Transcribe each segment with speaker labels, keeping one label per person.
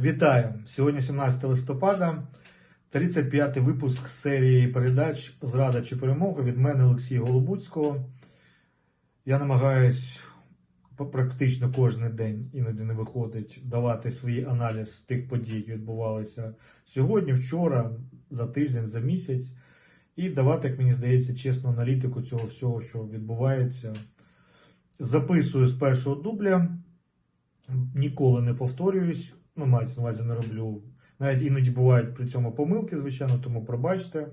Speaker 1: Вітаю! Сьогодні 17 листопада, 35-й випуск серії передач Зрада чи перемога від мене Олексія Голобуцького. Я намагаюсь практично кожен день, іноді не виходить, давати свій аналіз тих подій, які відбувалися сьогодні, вчора, за тиждень, за місяць, і давати, як мені здається, чесну аналітику цього всього, що відбувається. Записую з першого дубля. Ніколи не повторююсь, ну, мається на увазі не роблю. Навіть іноді бувають при цьому помилки, звичайно, тому пробачте.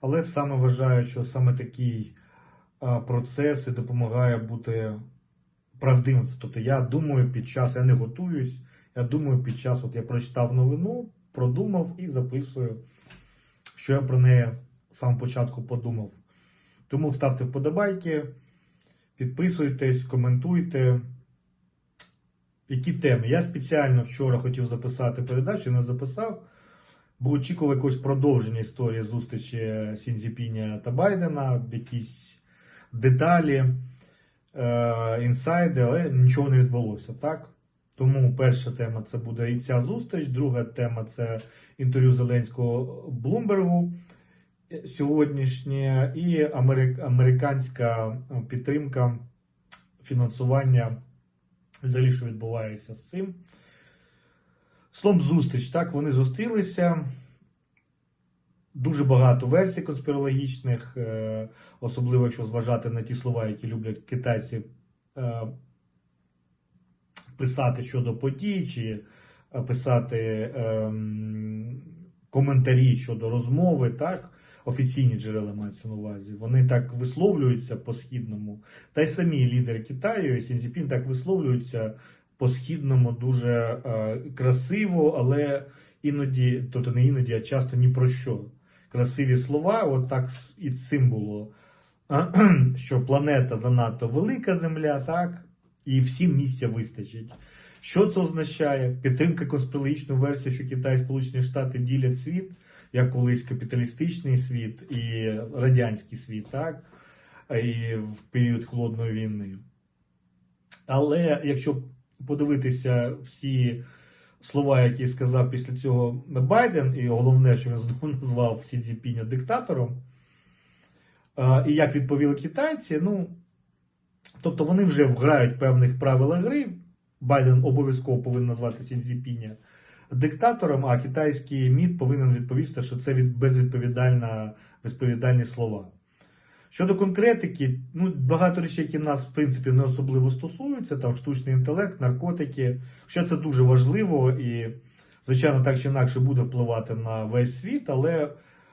Speaker 1: Але саме вважаю, що саме такий процес і допомагає бути правдивим. Тобто я думаю під час, я не готуюсь, я думаю під час, от я прочитав новину, продумав і записую, що я про неї з самого початку подумав. Тому ставте вподобайки, підписуйтесь, коментуйте. Які теми? Я спеціально вчора хотів записати передачу, не записав, бо очікував якогось продовження історії зустрічі Сінзіпіня та Байдена, якісь деталі, е, інсайди, але нічого не відбулося, так? Тому перша тема це буде і ця зустріч, друга тема це інтерв'ю Зеленського Блумбергу сьогоднішнє, і америк- американська підтримка фінансування взагалі, що відбувається з цим. Словом, зустріч, так, вони зустрілися. Дуже багато версій конспірологічних, е, особливо якщо зважати на ті слова, які люблять китайці е, писати щодо подій, чи е, писати ем, коментарі щодо розмови, так, офіційні джерела мається на увазі. Вони так висловлюються по східному. Та й самі лідери Китаю і Сінзіпін так висловлюються по східному дуже е, красиво, але іноді, тобто не іноді, а часто ні про що. Красиві слова, от так і було. Що планета занадто велика земля, так, і всім місця вистачить. Що це означає? Підтримка конспірологічної версії, що Китай і Сполучені Штати ділять світ, як колись капіталістичний світ і радянський світ, так, і в період холодної війни. Але якщо подивитися всі слова, які сказав після цього Байден, і головне, що він знову назвав Сі Цзіпіня диктатором, і як відповіли китайці, ну, тобто вони вже грають певних правил гри. Байден обов'язково повинен назвати Сі Цзіпіня диктатором, а китайський МІД повинен відповісти, що це від безвідповідальна, безповідальні слова. Щодо конкретики, ну, багато речей, які нас, в принципі, не особливо стосуються, там штучний інтелект, наркотики, що це дуже важливо і, звичайно, так чи інакше буде впливати на весь світ, але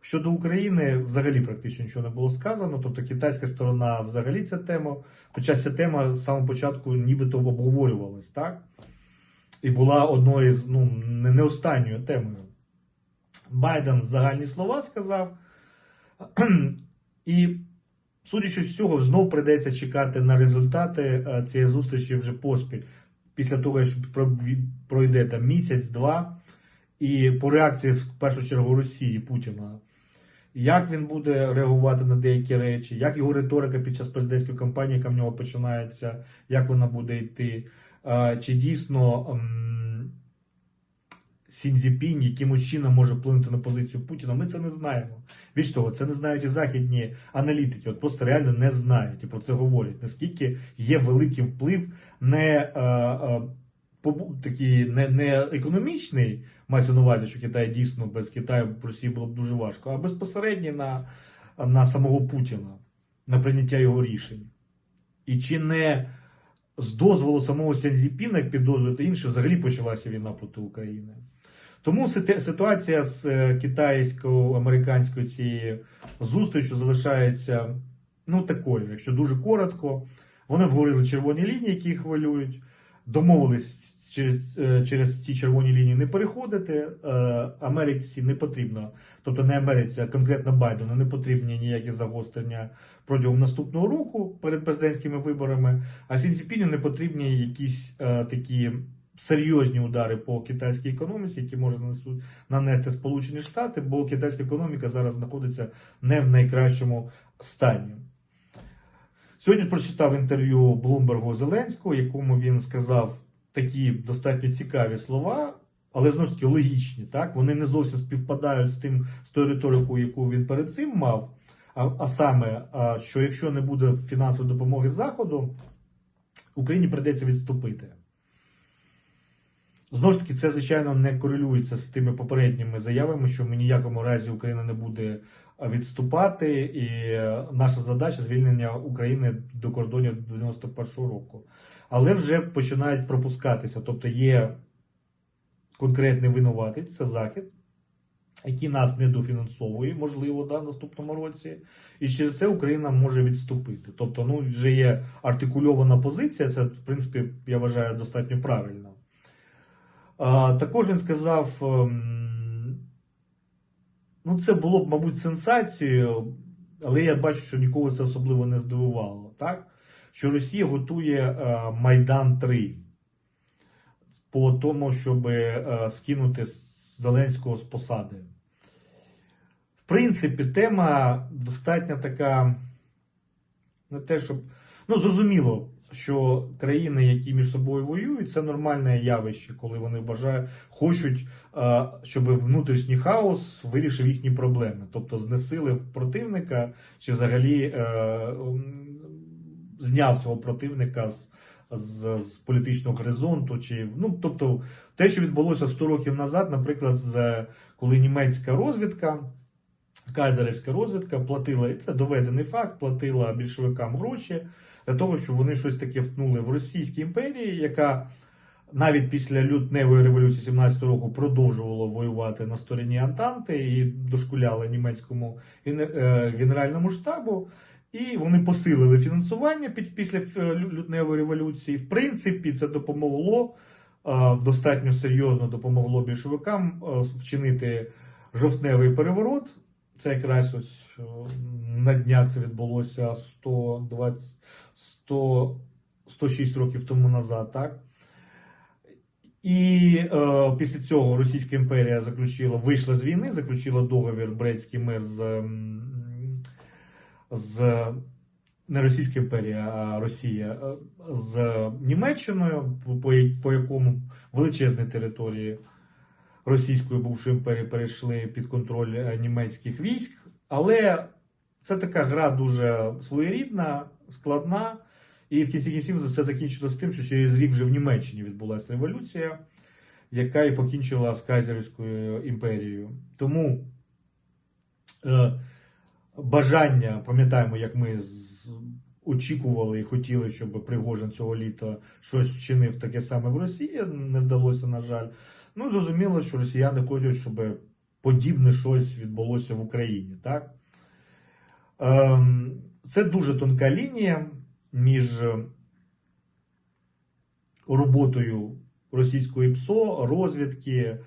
Speaker 1: щодо України взагалі практично нічого не було сказано. Тобто китайська сторона взагалі ця тема, хоча ця тема з самого початку нібито обговорювалась, так? І була одною з ну, не останньою темою. Байден загальні слова сказав. І, судячи з цього, знов прийдеться чекати на результати е, цієї зустрічі вже поспіль. Після того, як пройде там місяць-два, і по реакції в першу чергу Росії Путіна. Як він буде реагувати на деякі речі, як його риторика під час президентської кампанії, яка в нього починається, як вона буде йти? Чи дійсно ем, Сінзіпінь якимось чином може вплинути на позицію Путіна? Ми це не знаємо. Більш того, це не знають і західні аналітики, от просто реально не знають і про це говорять. Наскільки є великий вплив не е, е, такий не, не економічний, мається на увазі, що Китай дійсно без Китаю б Росії було б дуже важко, а безпосередньо на, на самого Путіна, на прийняття його рішень. І чи не з дозволу самого Сянзіпіна, як підозрюють інші, взагалі почалася війна проти України. Тому ситуація з е, китайсько-американською цією зустрічю залишається ну такою, якщо дуже коротко. Вони обговорили червоні лінії, які їх хвилюють, домовились через, е, через ці червоні лінії не переходити. Е, Америці не потрібно, тобто не Америці, а конкретно Байдену не потрібні ніякі загострення протягом наступного року перед президентськими виборами, а Сінціпіню не потрібні якісь е, такі серйозні удари по китайській економіці, які може нанесу- нанести Сполучені Штати, бо китайська економіка зараз знаходиться не в найкращому стані. Сьогодні прочитав інтерв'ю Блумбергу Зеленського, якому він сказав такі достатньо цікаві слова. але знову ж таки логічні. Так? Вони не зовсім співпадають з тим з тою риторикою, яку він перед цим мав. А, а саме, що якщо не буде фінансової допомоги Заходу, Україні прийдеться відступити. Знову ж таки, це, звичайно, не корелюється з тими попередніми заявами, що в ніякому разі Україна не буде відступати, і е, наша задача звільнення України до кордонів 91-го року. Але вже починають пропускатися. Тобто є конкретний винуватець, це Захід, який нас недофінансовує, можливо, да, в наступному році. І через це Україна може відступити. Тобто, ну, вже є артикульована позиція, це, в принципі, я вважаю, достатньо правильно. А, також він сказав, ем, ну, це було б, мабуть, сенсацією, але я бачу, що нікого це особливо не здивувало. Так? Що Росія готує е, Майдан 3 по тому, щоб е, скинути Зеленського з посади. В принципі, тема достатньо така, не те, щоб. Ну, зрозуміло, що країни, які між собою воюють, це нормальне явище, коли вони бажають, хочуть, е, щоб внутрішній хаос вирішив їхні проблеми. Тобто знесилив противника чи взагалі зняв цього противника з, з, з політичного горизонту. Чи, ну, тобто, те, що відбулося 100 років назад, наприклад, з, коли німецька розвідка. Кайзерівська розвідка платила, і це доведений факт, платила більшовикам гроші для того, щоб вони щось таке втнули в Російській імперії, яка навіть після лютневої революції 17 року продовжувала воювати на стороні Антанти і дошкуляла німецькому е, генеральному штабу. І вони посилили фінансування під- після е, лютневої революції. В принципі, це допомогло е, достатньо серйозно допомогло більшовикам е, вчинити жовтневий переворот. Це якраз ось на днях це відбулося 120, 100, 106 років тому назад, так? І е, після цього Російська імперія заключила, вийшла з війни, заключила договір Брестський мир з, з не Російська імперія, а Росія з Німеччиною, по, якому величезні території Російської бувшої імперії перейшли під контроль е, німецьких військ. Але це така гра дуже своєрідна, складна. І в кінці кінців це закінчилося тим, що через рік вже в Німеччині відбулася революція, яка і покінчила з Кайзерівською імперією. Тому е, бажання, пам'ятаємо, як ми очікували і хотіли, щоб Пригожин цього літа щось вчинив таке саме в Росії, не вдалося, на жаль. Ну, зрозуміло, що росіяни хочуть, щоб подібне щось відбулося в Україні. Так? Ем, це дуже тонка лінія між роботою російської ПСО, розвідки,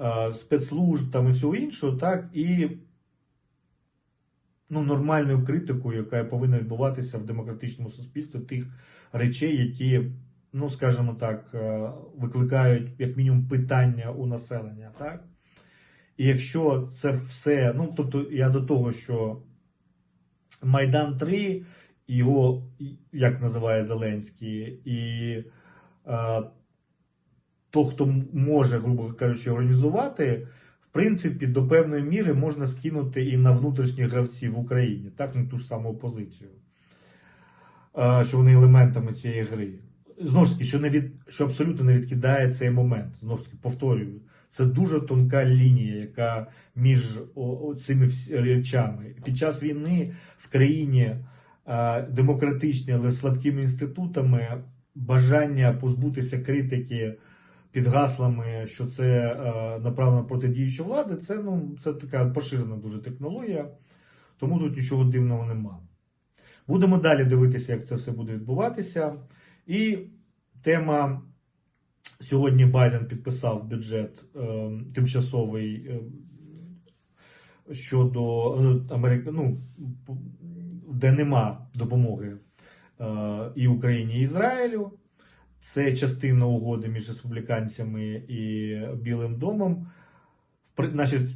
Speaker 1: е, спецслужб там і всього іншого, так, і ну, нормальною критикою, яка повинна відбуватися в демократичному суспільстві тих речей, які, ну, скажімо так, е, викликають як мінімум питання у населення. Так? І якщо це все, ну тобто я до того, що Майдан 3, його, як називає Зеленський, і е, то, хто може, грубо кажучи, організувати, принципі, до певної міри можна скинути і на внутрішніх гравців в Україні, так, на ту ж саму опозицію, що вони елементами цієї гри. Знову ж таки, що, не від, що абсолютно не відкидає цей момент. Знову ж таки, повторюю, це дуже тонка лінія, яка між цими речами. Під час війни в країні демократичній, але слабкими інститутами, бажання позбутися критики під гаслами, що це е, направлено проти діючої влади, це, ну, це така поширена дуже технологія, тому тут нічого дивного нема. Будемо далі дивитися, як це все буде відбуватися. І тема сьогодні Байден підписав бюджет е, тимчасовий е, щодо е, Америки, ну, де нема допомоги е, і Україні, і Ізраїлю. Це частина угоди між республіканцями і Білим домом. Значить,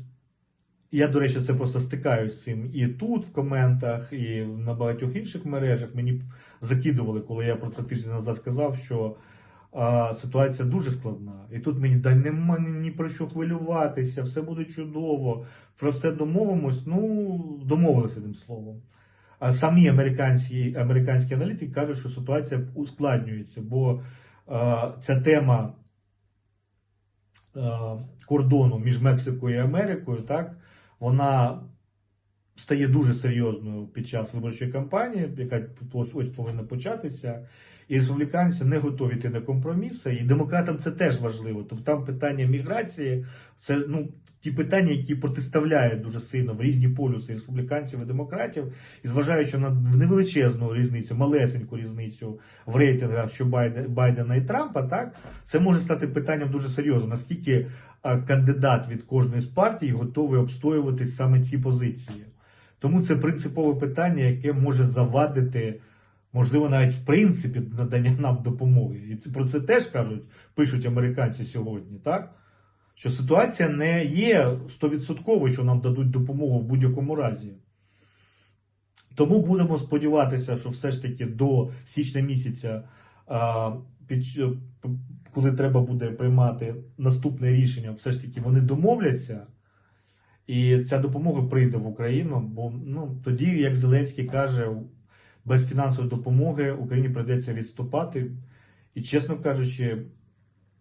Speaker 1: я, до речі, це просто стикаюсь з цим і тут, в коментах, і на багатьох інших мережах. Мені закидували, коли я про це тиждень назад сказав, що а, ситуація дуже складна. І тут мені да нема ні, про що хвилюватися, все буде чудово, про все домовимось. Ну, домовилися одним словом. Самі американські, американські аналітики кажуть, що ситуація ускладнюється, бо ця тема кордону між Мексикою і Америкою, так, вона стає дуже серйозною під час виборчої кампанії, яка ось повинна початися. І республіканці не готові йти на компроміси, і демократам це теж важливо. Тобто там питання міграції це ну ті питання, які протиставляють дуже сильно в різні полюси республіканців і демократів, і зважаючи на невеличезну різницю, малесеньку різницю в рейтингах, що Байде- Байдена і Трампа, так це може стати питанням дуже серйозно. Наскільки кандидат від кожної з партій готовий обстоювати саме ці позиції? Тому це принципове питання, яке може завадити, можливо, навіть в принципі надання нам допомоги. І про це теж кажуть, пишуть американці сьогодні, так? Що ситуація не є стовідсотковою, що нам дадуть допомогу в будь-якому разі. Тому будемо сподіватися, що все ж таки до січня місяця, е, коли треба буде приймати наступне рішення, все ж таки вони домовляться. І ця допомога прийде в Україну, бо ну, тоді, як Зеленський каже, без фінансової допомоги Україні прийдеться відступати. І, чесно кажучи,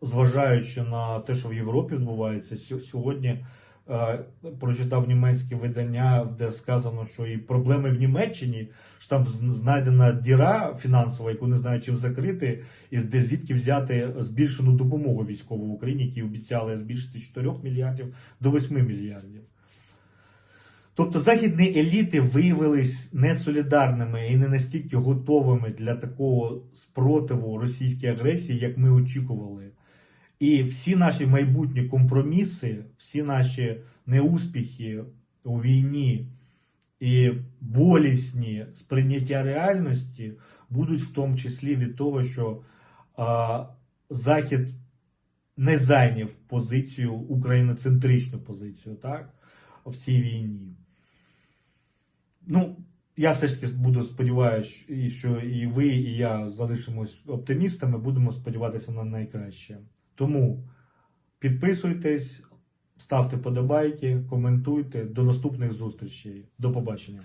Speaker 1: зважаючи на те, що в Європі відбувається, сьо- сьогодні е, прочитав німецьке видання, де сказано, що і проблеми в Німеччині, що там знайдена діра фінансова, яку не знають чим закрити, і де звідки взяти збільшену допомогу військову в Україні, які обіцяли збільшити з 4 мільярдів до 8 мільярдів. Тобто західні еліти виявились несолідарними і не настільки готовими для такого спротиву російській агресії, як ми очікували. І всі наші майбутні компроміси, всі наші неуспіхи у війні і болісні сприйняття реальності будуть в тому числі від того, що а, Захід не зайняв позицію, україноцентричну позицію, так, в цій війні. Ну, я все ж таки буду сподіваюся, що і ви, і я залишимось оптимістами, будемо сподіватися на найкраще. Тому підписуйтесь, ставте подобайки, коментуйте. До наступних зустрічей. До побачення.